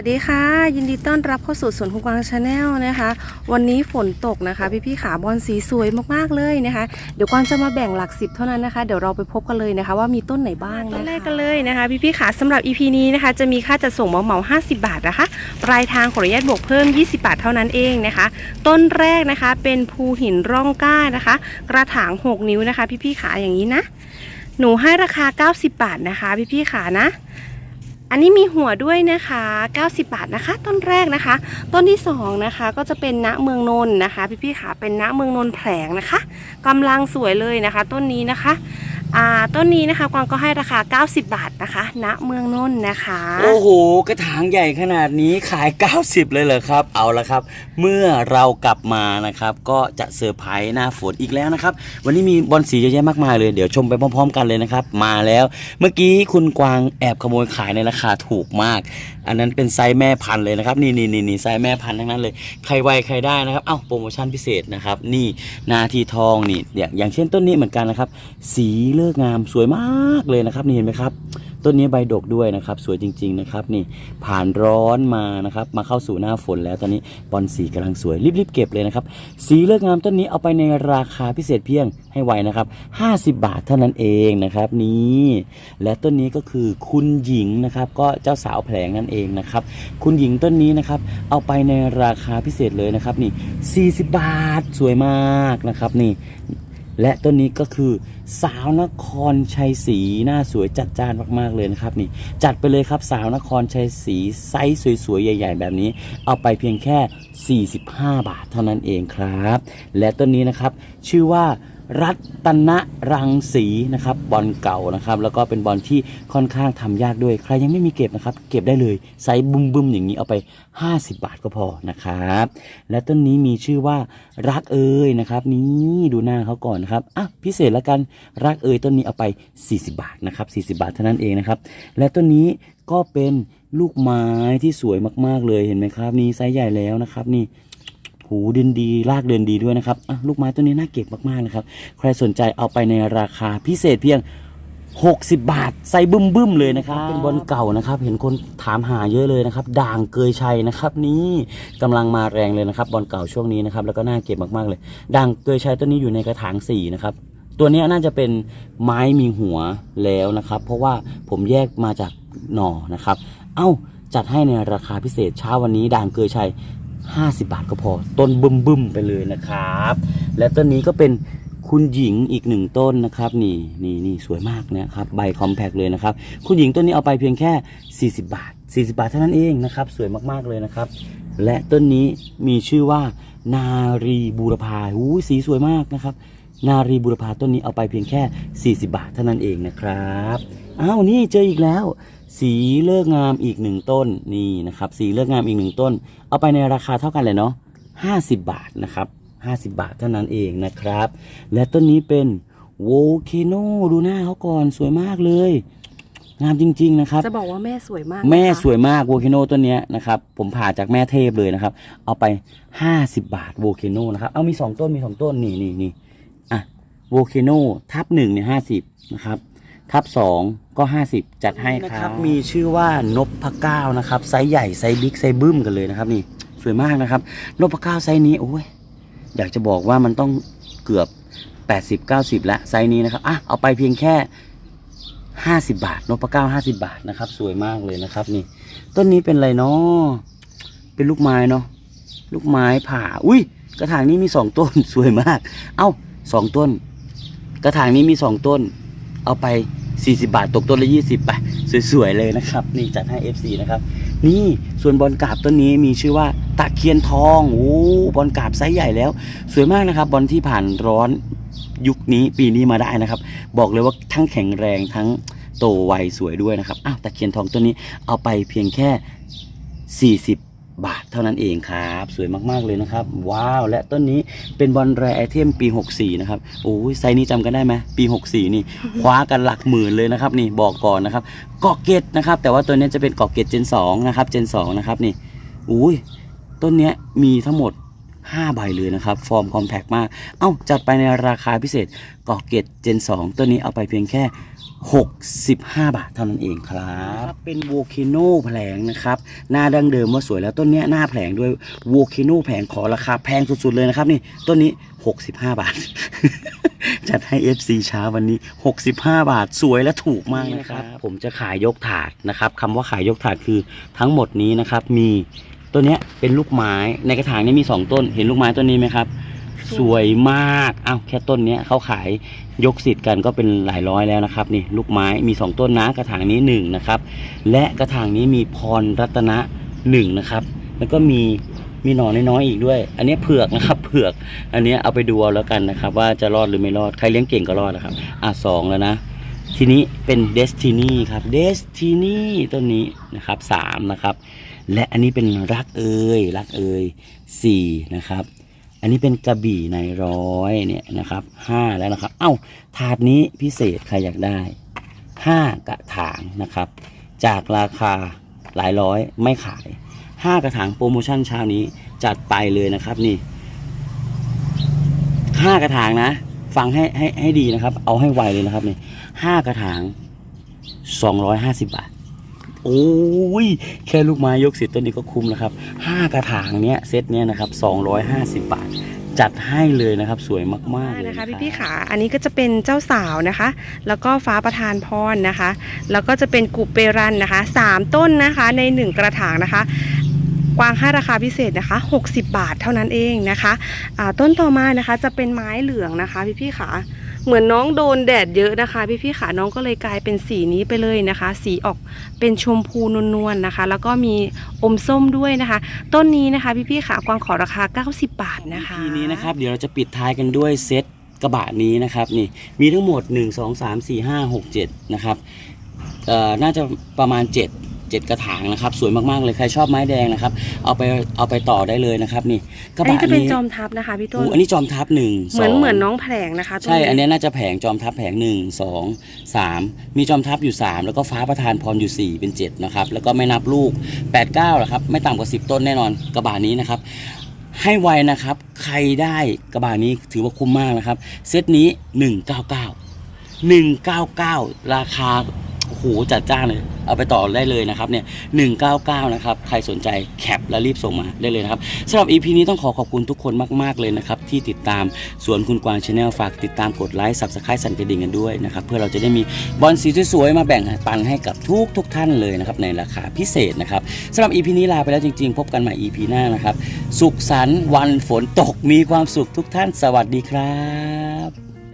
สวัสดีค่ะ ยินดีต้อนรับเข้าสู่สวนคุณกวางชาแนลนะคะ วันนี้ฝนตกนะคะพี่พี่ๆขาบอลสีสวยมากๆเลยนะคะ เดี๋ยวกวางจะมาแบ่งหลักสิบเท่านั้นนะคะ เดี๋ยวเราไปพบกันเลยนะคะ ว่ามีต้นไหนบ้างต้นแรกกันเลยนะคะ พี่พี่ๆขาสำหรับ EP นี้นะคะ จะมีค่าจัดส่งเหมาเหมา50 บาทนะคะปลายทางขออนุญาตบวกเพิ่ม 20 บาทเท่านั้นเองนะคะ ต้นแรกนะคะเป็นภูหินร่องก้านะคะ กระถาง 6 นิ้วนะคะ พี่พี่ๆขาอย่างนี้นะหนูให้ราคา 90 บาทนะคะ พี่พี่ๆขานะ อันนี้มีหัวด้วยนะคะ 90 บาทนะคะ ต้นแรกนะคะ ต้นที่สองนะคะก็จะเป็นณเมืองนนท์นะคะ พี่ๆค่ะเป็นณเมืองนนท์แผลงนะคะกำลังสวยเลยนะคะ ต้นนี้นะคะ ต้นนี้นะคะกวางก็ให้ราคา 90 บาทนะคะ ณ เมืองนนท์นะคะ โอ้โห กระถางใหญ่ขนาดนี้ขาย 90 เลยเหรอครับ เอาละครับ เมื่อเรากลับมานะครับ ก็จะเซอร์ไพรส์หน้าฝนอีกแล้วนะครับ วันนี้มีบอลสีเยอะแยะมากมายเลย เดี๋ยวชมไปพร้อม ๆ กันเลยนะครับ มาแล้ว เมื่อกี้คุณกวางแอบขโมยขายในราคาถูกมาก อันนั้นเป็นไซส์แม่พันธุ์เลยนะครับ นี่นี่นี่นี่ไซส์แม่พันธุ์ทั้งนั้นเลย ใครไวใครได้นะครับ เอ้าโปรโมชั่นพิเศษนะครับ นี่นาทีทองนี่อย่างเช่นต้นนี้เหมือนกันนะครับ สีเลิกงามสวยมากเลยนะครับนี่เห็นไหมครับ ต้นนี้ใบดกด้วยนะครับ สวยจริง ๆนะครับ นี่ผ่านร้อนมานะครับ มาเข้าสู่หน้าฝนแล้วตอนนี้บอลสีกำลังสวยรีบๆเก็บเลยนะครับ สีเลิกงามต้นนี้เอาไปในราคาพิเศษเพียงให้ไวนะครับ 50 บาทเท่านั้นเองนะครับนี่และต้นนี้ก็คือคุณหญิงนะครับ ก็เจ้าสาวแผลงนั่นเองนะครับ คุณหญิงต้นนี้นะครับ เอาไปในราคาพิเศษเลยนะครับนี่ 40 บาทสวยมากนะครับนี่ และต้นนี้ก็คือสาวนครชัยศรีหน้าสวยจัดจ้านมากๆเลยนะครับนี่จัดไปเลยครับสาวนครชัยศรีไซส์สวยๆใหญ่ ๆ แบบนี้ เอาไปเพียงแค่ 45 บาทเท่านั้นเองครับ และต้นนี้นะครับชื่อว่า รัตนรังสีนะครับบอลเก่านะครับ แล้วก็เป็นบอลที่ค่อนข้างทำยากด้วย ใครยังไม่มีเก็บนะครับ เก็บได้เลยไซส์บุ้มบึมๆอย่างนี้เอาไป 50 บาทก็พอนะครับ และต้นนี้มีชื่อว่ารักเอ่ยนะครับ นี่ดูหน้าเขาก่อนนะครับอะพิเศษละกันรักเอ่ยต้นนี้เอาไป 40 บาทนะครับ 40 บาทเท่านั้นเองนะครับ และต้นนี้ก็เป็นลูกไม้ที่สวยมาก ๆ เลยเห็นไหมครับ นี่ไซส์ใหญ่แล้วนะครับ นี่ หูดินดีรากเดินดีด้วยนะครับลูกไม้ต้นนี้น่าเก็บมากๆนะครับ ใครสนใจเอาไปในราคาพิเศษเพียง 60 บาทใส่บึ้มบึ้มๆเลยนะครับ เป็นบอลเก่านะครับ เห็นคนถามหาเยอะเลยนะครับ ด่างเกยชัยนะครับ นี่กำลังมาแรงเลยนะครับบอลเก่าช่วงนี้นะครับแล้วก็น่าเก็บมากๆเลย ด่างเกยชัยต้นนี้อยู่ในกระถางสี่นะครับตัวนี้น่าจะเป็นไม้มีหัวแล้วนะครับ เพราะว่าผมแยกมาจากหน่อนะครับ เอ้าจัดให้ในราคาพิเศษเช้าวันนี้ด่างเกยชัย 50 บาทก็พอ ต้นบึ้มบึมไปเลยนะครับ และต้นนี้ก็เป็นคุณหญิงอีกหนึ่งต้นนะครับนี่นี่นี่สวยมากนะครับใบคอมแพกเลยนะครับ คุณหญิงต้นนี้เอาไปเพียงแค่ 40 บาท 40 บาทเท่านั้นเองนะครับ สวยมากๆเลยนะครับ และต้นนี้มีชื่อว่า นารีบูรพาหูสีสวยมากนะครับ นารีบูรพาต้นนี้เอาไปเพียงแค่ 40 บาทเท่านั้นเองนะครับอ้าวนี่เจออีกแล้ว สีเลิกงามอีกหนึ่งต้นนี่นะครับสีเลิกงามอีกหนึ่งต้น เอาไปในราคาเท่ากันเลยเนาะ50บาทนะครับ50บาทเท่านั้นเองนะครับ และต้นนี้เป็นโวเคโนดูหน้าเขาก่อนสวยมากเลย งามจริง ๆ นะครับ จะบอกว่าแม่สวยมากแม่นะคะสวยมากโวลคโนต้นเนี้ยนะครับผมผ่าจากแม่เทพเลยนะครับ เอาไป50บาทโวลคโนนะครับเอามี2ต้นมี2ต้นนี่นี่นี่อะโวลคโนทับหนึ่งเนี่ยห้าสิบนะครับ ทับสองก็ 50 จัดให้ครับ มีชื่อว่านพเก้านะครับไซส์ใหญ่ไซส์บิ๊กไซส์บึ้มกันเลยนะครับนี่สวยมากนะครับนพเก้าไซส์นี้โอ้ยอยากจะบอกว่ามันต้องเกือบ 80 90แล้วไซส์นี้นะครับอะเอาไปเพียงแค่ 50 บาทนพเก้า50 บาทนะครับ สวยมากเลยนะครับนี่ ต้นนี้เป็นอะไรเนาะเป็นลูกไม้เนาะลูกไม้ผ่าอุ้ยกระถางนี้มีสองต้นสวยมาก เอ้าสองต้น กระถางนี้มีสองต้น เอาไป 40 บาทตกต้นละ 20ไปสวยๆเลยนะครับ นี่จัดให้ FC นะครับ นี่ส่วนบอลกาบต้นนี้มีชื่อว่าตะเคียนทองโอ้บอลกาบไซส์ใหญ่แล้ว สวยมากนะครับ บอลที่ผ่านร้อนยุคนี้ปีนี้มาได้นะครับ บอกเลยว่าทั้งแข็งแรงทั้งโตไวสวยด้วยนะครับอ้าวตะเคียนทองต้นนี้เอาไปเพียงแค่ 40 บาทเท่านั้นเองครับ สวยมากๆเลยนะครับ ว้าว และต้นนี้เป็นบอลแรไอเทมปี 64 นะครับโอ้ยไซส์นี้จำกันได้ไหมปี 64 นี่ คว้ากันหลักหมื่นเลยนะครับ นี่บอกก่อนนะครับเกาะเกตนะครับ แต่ว่าตัวนี้จะเป็นเกาะเกตเจน2นะครับเจน2นะครับนี่อุ้ยต้นนี้มีทั้งหมด5ใบเลยนะครับ ฟอร์มคอมแพกมาก เอ้า จัดไปในราคาพิเศษเกาะเกตเจน 2 ตัวนี้เอาไปเพียงแค่ 65 บาทเท่านั้นเองครับ เป็นโวค a โนแผลงนะครับ หน้าดั้งเดิมว่าสวยแล้วต้นเนี้ยหน้าแผลงด้วยโวค a โนแผลงขอราคาแพงสุดๆเลยนะครับนี่ต้นนี้ 65 บาท จัดให้ FC เช้าวันนี้ 65 บาทสวยและถูกมากนะครับ ผมจะขายยกถาดนะครับคำว่าขายยกถาดคือทั้งหมดนี้นะครับมีตัวเนี้ยเป็นลูกไม้ในกระถางนี้มี 2 ต้น เห็นลูกไม้ต้นนี้ไหมครับ สวยมากอ้าวแค่ต้นเนี้ยเขาขายยกสิทธิ์กันก็เป็นหลายร้อยแล้วนะครับนี่ลูกไม้มี 2 ต้นนะกระถางนี้1นะครับและกระถางนี้มีพรรัตนะ1นะครับแล้วก็มีมีหนอนน้อยๆอีกด้วย อันนี้เผือกนะครับเผือก อันนี้เอาไปดูเอาแล้วกันนะครับ ว่าจะรอดหรือไม่รอดใครเลี้ยงเก่งก็รอดนะครับ อะสองแล้วนะทีนี้เป็นเดสตินีครับเดสตินีต้นนี้นะครับสามนะครับ และอันนี้เป็นรักเอยรักเอยสี่นะครับ อันนี้เป็นกระบี่ในร้อยเนี่ยนะครับห้าแล้วนะครับ เอ้าถาดนี้พิเศษใครอยากได้ห้ากระถางนะครับ จากราคาหลายร้อยไม่ขายห้ากระถางโปรโมชั่นเช้านี้จัดไปเลยนะครับนี่ห้ากระถางนะ ฟังให้ให้ให้ดีนะครับ เอาให้ไวเลยนะครับนี่ห้ากระถางสองร้อยห้าสิบบาท โอ้ยแค่ลูกไม้ยกสิทธิ์ต้นนี้ก็คุ้มแล้วครับห้ากระถางเนี้ยเซตเนี้ยนะครับสองร้อยห้าสิบบาท จัดให้เลยนะครับ สวยมากๆเลยนะคะพี่พี่ๆขาอันนี้ก็จะเป็นเจ้าสาวนะคะ แล้วก็ฟ้าประธานพรนะคะ แล้วก็จะเป็นกุบเปรันนะคะสามต้นนะคะในหนึ่งกระถางนะคะกวางให้ราคาพิเศษนะคะ 60 บาทเท่านั้นเองนะคะอ่าต้นต่อมานะคะจะเป็นไม้เหลืองนะคะพี่พี่ๆขา เหมือนน้องโดนแดดเยอะนะคะ พี่พี่ๆขาน้องก็เลยกลายเป็นสีนี้ไปเลยนะคะ สีออกเป็นชมพูนวลๆนะคะ แล้วก็มีอมส้มด้วยนะคะ ต้นนี้นะคะพี่พี่ๆขากวางขอราคา 90 บาทนะคะทีนี้นะครับ เดี๋ยวเราจะปิดท้ายกันด้วยเซตกระบะนี้นะครับนี่มีทั้งหมด 1 2 3 4 5 6 7 นะครับเออน่าจะประมาณ 7 7 กระถางนะครับ สวยมากๆเลยใครชอบไม้แดงนะครับ เอาไปเอาไปต่อได้เลยนะครับนี่กอัระนนี้บะจะเป็นนี้จอมทัพนะคะพี่ต้น อู้อันนี้จอมทัพหนึ่งเหมือนสง เหมือนน้องแผลงนะคะต้ใช่ อันเนี้ยน่าจะแผงจอมทัพแผงหนึ่งสองสามมีจอมทัพอยู่3แล้วก็ฟ้าประธานพรอยู่4เป็น7นะครับ แล้วก็ไม่นับลูก8 9หรอครับ ไม่ต่ำกว่า10ต้นแน่นอนกระบะนี้นะครับ ให้ไวนะครับ ใครได้กระบะนี้ถือว่าคุ้มมากนะครับ เซตนี้199 199ราคา โอ้โหจัดจ้านเลย เอาไปต่อได้เลยนะครับเนี่ย199นะครับ ใครสนใจแคปแล้วรีบส่งมาได้เลยนะครับสำหรับ EP นี้ต้องขอขอบคุณทุกคนมาก ๆ เลยนะครับ ที่ติดตามสวนคุณกวางชาแนลฝากติดตามกดไลค์ Subscribe สั่นกระดิ่งกันด้วยนะครับ เพื่อเราจะได้มีบอลสีสวยๆมาแบ่งปันให้กับทุกทุกท่านเลยนะครับในราคาพิเศษนะครับสำหรับ EP นี้ลาไปแล้วจริง ๆ พบกันใหม่ EP หน้านะครับสุขสันต์วันฝนตกมีความสุขทุกท่านสวัสดีครับ